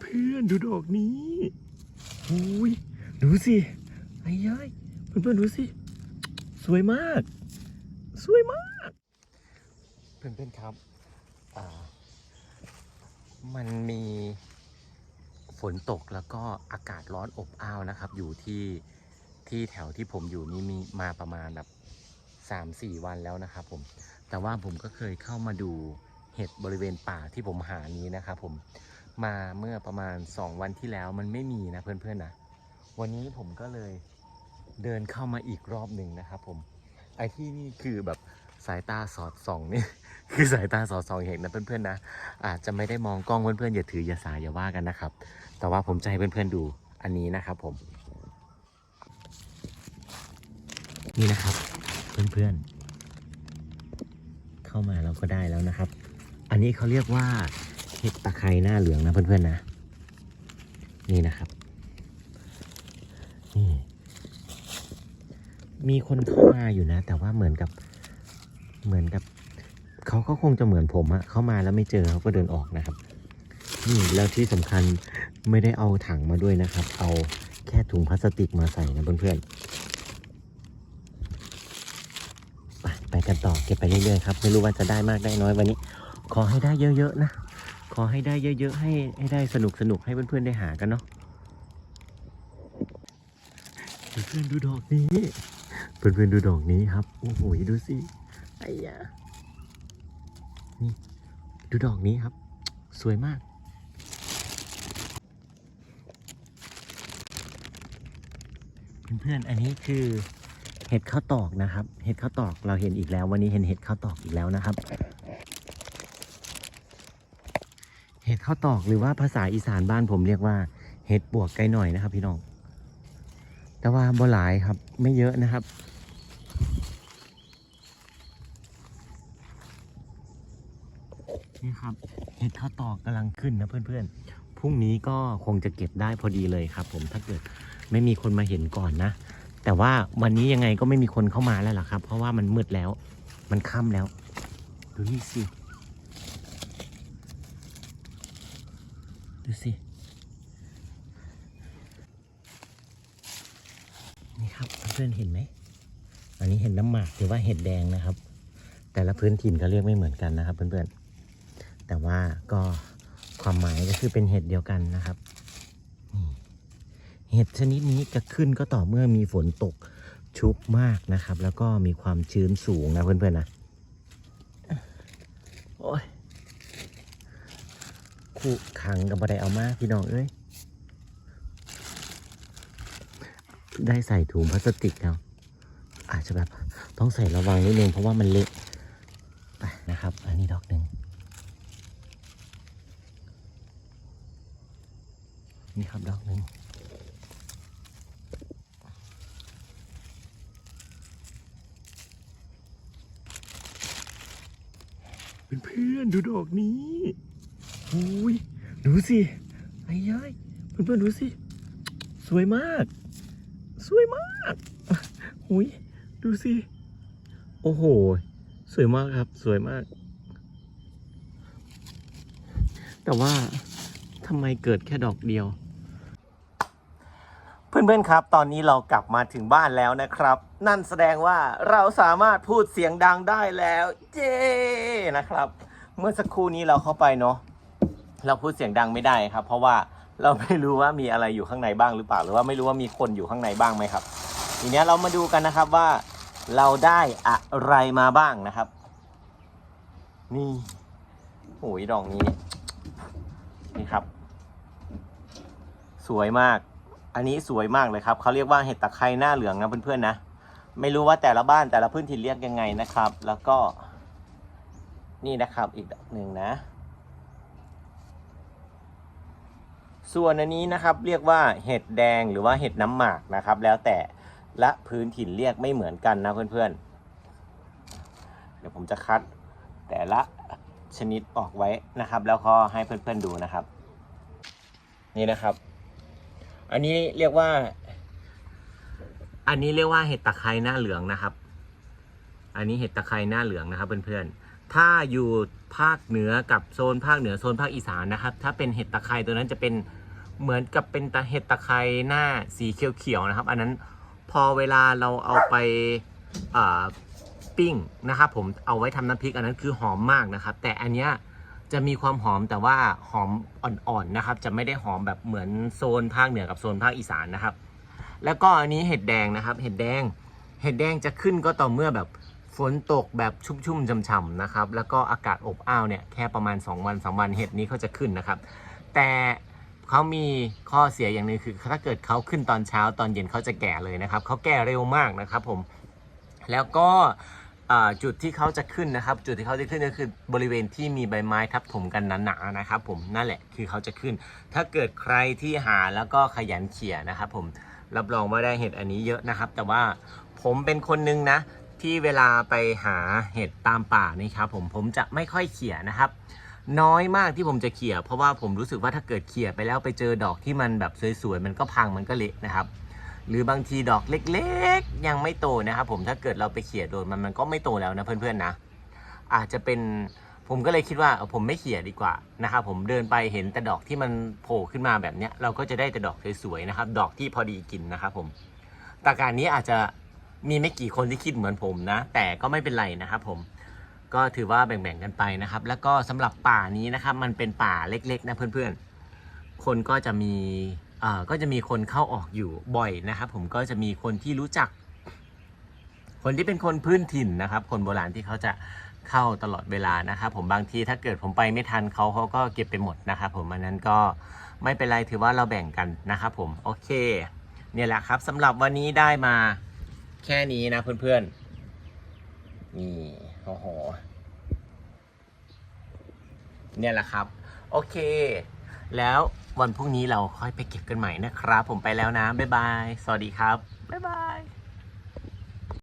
เพื่อนๆดูดอกนี้อุ้ยดูสิไอ้ย้ายเพื่อนๆดูสิ สวยมาก สวยมาก เพื่อนๆครับมันมีฝนตกแล้วก็อากาศร้อนอบอ้าวนะครับ อยู่ที่ที่แถวที่ผมอยู่นี่มีมาประมาณแบบสามสี่วันแล้วนะครับผม แต่ว่าผมก็เคยเข้ามาดูเห็ดบริเวณป่าที่ผมหานี้นะครับผม มาเมื่อประมาณ 2 วันที่แล้วมันไม่มีนะเพื่อนๆนะวันนี้ผมก็เลยเดินเข้ามาอีกรอบหนึ่งนะครับผมไอ้ที่นี่คือแบบสายตาสอดส่องนี่คือสายตาสอดส่องเห็นนะเพื่อนๆนะ อาจจะไม่ได้มองกล้องเพื่อนๆอย่าถืออย่าสายอย่าว่ากันนะครับ แต่ว่าผมจะให้เพื่อนๆดูอันนี้นะครับผม นี่นะครับ เพื่อนๆ เข้ามาเราก็ได้แล้วนะครับ อันนี้เขาเรียกว่า เห็ดตะไคร้หน้าเหลืองนะเพื่อนๆนะ นี่นะครับนี่มีคนเข้ามาอยู่นะ แต่ว่าเหมือนกับเหมือนกับเขาก็คงจะเหมือนผมอะเข้ามาแล้วไม่เจอเขาก็เดินออกนะครับนี่แล้วที่สำคัญไม่ได้เอาถังมาด้วยนะครับ เอาแค่ถุงพลาสติกมาใส่นะเพื่อนๆไปไปกันต่อเก็บไปเรื่อยๆครับ ไม่รู้ว่าจะได้มากได้น้อยวันนี้ ขอให้ได้เยอะๆนะ อให้ได้เยอะๆ ให้ให้ได้สนุกสนุกๆให้เพื่อนๆได้หากันเนาะเพื่อนๆดูดอกนี้ เพื่อนๆดูดอกนี้ครับ โอ้โหดูสิไอ้ยานี่ดูดอกนี้ครับ สวยมาก เพื่อนๆอันนี้คือเห็ดข้าวตอกนะครับ เห็ดข้าวตอกเราเห็นอีกแล้ว วันนี้เห็นเห็ดข้าวตอกอีกแล้วนะครับ เห็ด ข้าวตอกหรือว่าภาษาอีสานบ้านผมเรียกว่า เห็ดบวกไกลหน่อยนะครับ พี่น้อง แต่ว่าบ่หลายครับ ไม่เยอะนะครับ นี่ครับ เห็ดข้าวตอกกำลังขึ้นนะเพื่อนๆพรุ่งนี้ก็คงจะเก็บได้พอดีเลยครับ ผมถ้าเกิดไม่มีคนมาเห็นก่อนนะ แต่ว่าวันนี้ยังไงก็ไม่มีคนเข้ามาแล้วล่ะครับ เพราะว่ามันมืดแล้ว มันค่ำแล้ว ดูนี่สิ ดูสิ นี่ครับเพื่อนเห็นไหม อันนี้เห็นน้ำหมากหรือว่าเห็ดแดงนะครับ แต่ละพื้นถิ่นก็เรียกไม่เหมือนกันนะครับ เพื่อนๆ แต่ว่าก็ความหมายก็คือเป็นเห็ดเดียวกันนะครับ เห็ดชนิดนี้จะขึ้นก็ต่อเมื่อมีฝนตกชุกมากนะครับ แล้วก็มีความชื้นสูงนะเพื่อนๆนะโอ้ย คู่ขังกับบัไดเอามาพี่น้องเอ้ย ได้ใส่ถุงพลาสติกแล้วอาจจะแบบต้องใส่ระวังนิดนึงเพราะว่ามันเละไปนะครับ อันนี้ดอกหนึ่งนี่ครับดอกหนึ่งเพื่อนๆดูดอกนี้ อุ้ยดูสิไอ้ย้ายเพื่อนๆดูสิ สวยมาก สวยมากหุยดูสิ โอ้โห สวยมากครับ สวยมาก แต่ว่าทำไมเกิดแค่ดอกเดียว เพื่อนๆครับ ตอนนี้เรากลับมาถึงบ้านแล้วนะครับ นั่นแสดงว่าเราสามารถพูดเสียงดังได้แล้ว เจ้นะครับ เมื่อสักครู่นี้เราเข้าไปเนาะ เราพูดเสียงดังไม่ได้ครับ เพราะว่าเราไม่รู้ว่ามีอะไรอยู่ข้างในบ้างหรือเปล่า หรือว่าไม่รู้ว่ามีคนอยู่ข้างในบ้างไหมครับ ทีเนี้ยเรามาดูกันนะครับว่าเราได้อะไรมาบ้างนะครับ นี่โอ้ยดอกนี้ นี่ครับ สวยมาก อันนี้สวยมากเลยครับเขาเรียกว่าเห็ดตะไคร้หน้าเหลืองนะเพื่อนๆนะไม่รู้ว่าแต่ละบ้านแต่ละพื้นที่เรียกยังไงนะครับ แล้วก็ นี่นะครับอีกดอกหนึ่งนะ ส่วนอันนี้นะครับเรียกว่าเห็ดแดงหรือว่าเห็ดน้ำหมากนะครับ แล้วแต่ละพื้นถิ่นเรียกไม่เหมือนกันนะเพื่อนๆ เดี๋ยวผมจะคัดแต่ละชนิดออกไว้นะครับ แล้วก็ให้เพื่อนๆดูนะครับ นี่นะครับ อันนี้เรียกว่า อันนี้เรียกว่าเห็ดตะไคร้หน้าเหลืองนะครับ อันนี้เห็ดตะไคร้หน้าเหลืองนะครับเพื่อนๆถ้าอยู่ภาคเหนือกับโซนภาคเหนือโซนภาคอีสานนะครับ ถ้าเป็นเห็ดตะไคร้ตัวนั้นจะเป็น เหมือนกับเป็นตะเห็ดตะไคร้หน้าสีเขียวๆนะครับ อันนั้นพอเวลาเราเอาไปปิ้งนะครับผมเอาไว้ทำน้ำพริกอันนั้นคือหอมมากนะครับ แต่อันเนี้ยจะมีความหอมแต่ว่าหอมอ่อนๆนะครับ จะไม่ได้หอมแบบเหมือนโซนภาคเหนือกับโซนภาคอีสานนะครับ แล้วก็อันนี้เห็ดแดงนะครับ เห็ดแดง เห็ดแดงจะขึ้นก็ต่อเมื่อแบบฝนตกแบบชุ่มๆช่ำๆนะครับ แล้วก็อากาศอบอ้าวเนี่ยแค่ประมาณ 2 วัน 3 วันเห็ดนี้เขาจะขึ้นนะครับ แต่ เขามีข้อเสียอย่างหนึ่งคือถ้าเกิดเขาขึ้นตอนเช้าตอนเย็นเขาจะแก่เลยนะครับเขาแก่เร็วมากนะครับผมแล้วก็จุดที่เขาจะขึ้นนะครับ จุดที่เขาจะขึ้นก็คือบริเวณที่มีใบไม้ทับถมกันหนาๆนะครับ ผมนั่นแหละคือเขาจะขึ้น ถ้าเกิดใครที่หาแล้วก็ขยันเขี่ยนะครับผมรับรองว่าได้เห็ดอันนี้เยอะนะครับ แต่ว่าผมเป็นคนนึงนะที่เวลาไปหาเห็ดตามป่านี่ครับผมผมจะไม่ค่อยเขี่ยนะครับ น้อยมากที่ผมจะเขี่ยเพราะว่าผมรู้สึกว่าถ้าเกิดเขี่ยไปแล้วไปเจอดอกที่มันแบบสวยๆมันก็พังมันก็เละนะครับ หรือบางทีดอกเล็กๆ ยังไม่โตนะครับ ผมถ้าเกิดเราไปเขี่ยโดนมันมันก็ไม่โตแล้วนะเพื่อนๆนะอาจจะเป็นผมก็เลยคิดว่าเออผมไม่เขี่ยดีกว่านะครับผมเดินไปเห็นแต่ดอกที่มันโผล่ขึ้นมาแบบเนี้ยเราก็จะได้แต่ดอกสวยๆนะครับ ดอกที่พอดีกินนะครับผมแต่การนี้อาจจะมีไม่กี่คนที่คิดเหมือนผมนะ แต่ก็ไม่เป็นไรนะครับผม ก็ถือว่าแบ่งๆกันไปนะครับ แล้วก็สำหรับป่านี้นะครับ มันเป็นป่าเล็กๆนะเพื่อนๆ คนก็จะมีเอ่อก็จะมีคนเข้าออกอยู่บ่อยนะครับ ผมก็จะมีคนที่รู้จัก คนที่เป็นคนพื้นถิ่นนะครับ คนโบราณที่เขาจะเข้าตลอดเวลานะครับผมบางทีถ้าเกิดผมไปไม่ทันเขาเขาก็เก็บไปหมดนะครับผมอันนั้นก็ไม่เป็นไรถือว่าเราแบ่งกันนะครับผมโอเค เนี่ยแหละครับสำหรับวันนี้ได้มาแค่นี้นะเพื่อนๆนี่ โอ้โห เนี่ยแหละครับ โอเค แล้ววันพรุ่งนี้เราค่อยไปเก็บกันใหม่นะครับ ผมไปแล้วนะ บ๊ายบาย สวัสดีครับ บ๊ายบาย